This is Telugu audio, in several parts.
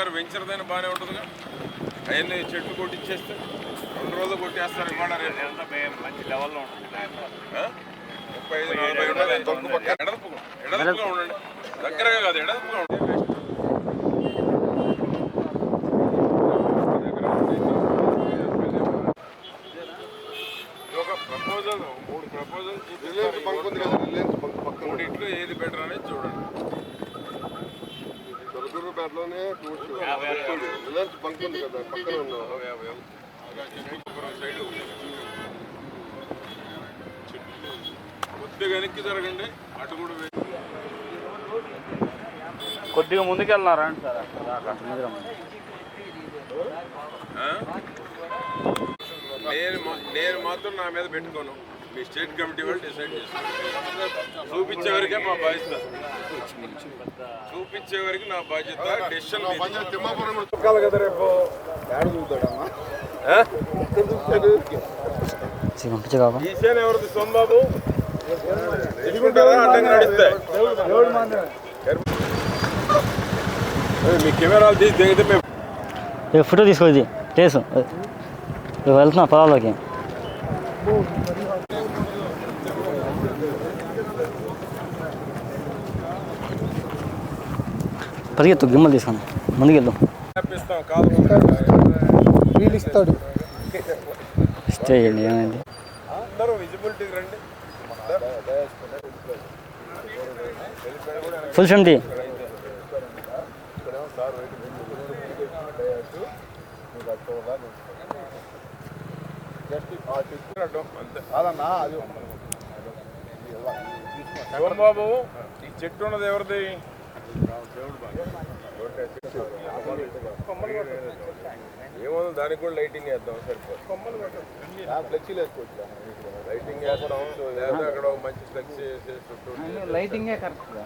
కానీ బాగానే ఉంటుందిగా. అవన్నీ చెట్లు కొట్టించేస్తే రెండు రోజులు కొట్టేస్తారు ఇవాళ రేపు. మంచి లెవెల్లో ఉంటుంది? ముప్పై ఐదు నలభై ఉండాలి ఎడల్పుగా ఎడల్పుగా ఉండండి. దగ్గరగా కాదు ఎడల్పుగా ఉండండి. ఒక ప్రపోజల్ మూడు ప్రపోజల్ మూడింట్లో ఏది బెటర్ అనేది చూడండి. టూర్స్ రిలయన్స్ బంక్ ఉంది కదా పక్కన ఉన్నాం కొద్దిగా వెనక్కి జరగండి అటు కూడా కొద్దిగా ముందుకెళ్ళినారా అండి సార్? నేను నేను మాత్రం నా మీద పెట్టుకోను. మీ స్టేట్ కమిటీ వాళ్ళు డిసైడ్ చేస్తారు. చూపించే వరకే మా బాధ్యత. చూపించే వరకు నా బాధ్యత డెసిషన్ తిమ్మాపురం కదా రేపు ఈశాన్ ఎవరిది? సోమబాబు. అడ్డంగా మీ కెమెరాలు తీసి దిగితే మేము ఫోటో తీసుకోది కేసు వెళ్తున్నా పొలాల్లోకి పరిగెత్తు గిమ్మలు తీసుకొని ముందుకెళ్దాం కాదు స్టే చేయండి ఏమైంది? ఫుల్ అది శివంబాబు ఈ చెట్టు ఉన్నది ఎవరిది? ఏముంది దానికి కూడా లైటింగ్ వేద్దాం సరిపోతుంది ఫ్లెక్సీలు వేసుకోవచ్చు లైటింగ్ వేస్తాం లేదా అక్కడ మంచి ఫ్లెక్స్ చుట్టూ లైటింగే కరెక్ట్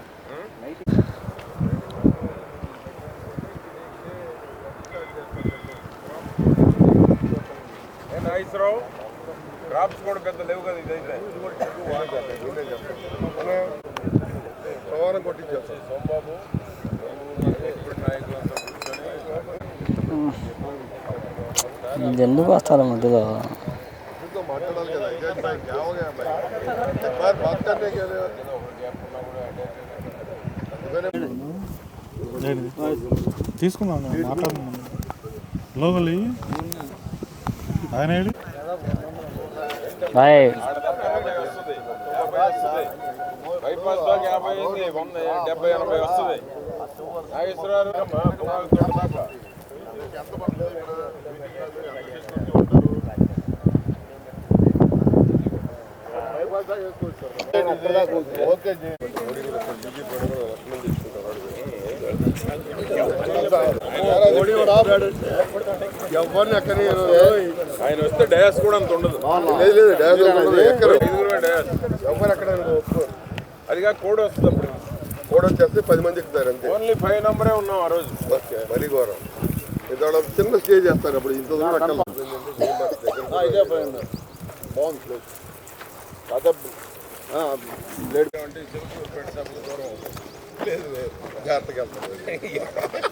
ఏ నాగేశ్వరరావు డ్రాప్స్ కూడా పెద్ద లేవు కదా ఇదైతే సోమవారం కొట్టించాం. సోమబాబు ఎందుకు మధ్యలో తీసుకున్నాను కదా. తీసుకున్నాం ఆయన బైపాస్ దాకా యాభై అయింది వంద డెబ్బై ఎనభై వస్తుంది నాగేశ్వరరావు అమ్మా, పొలాల తోట దాకా. ఓకే ఎవరిని ఎక్కడ ఆయన వస్తే డయాస్ కూడా అంత ఉండదు లేదు లేదు ఉండదు. ఎక్కడ డయాస్ ఎవరు ఎక్కడ. అదిగా కోడ్ వస్తుంది అప్పుడు కూడా వచ్చేస్తే పది మంది ఎక్కుతారు అంతే. ఓన్లీ ఫైవ్ నెంబరే ఉన్నాం ఆ రోజు. ఓకే మరీ ఘోరం. ఇవాళ చిన్న స్టేజ్ చేస్తారు అప్పుడు ఇంత దూరం ఇదే పోయింది. బాగుంది ప్లేస్. దూరం అవుతుంది. లేదు లేదు జాగ్రత్తగా వెళ్తారు.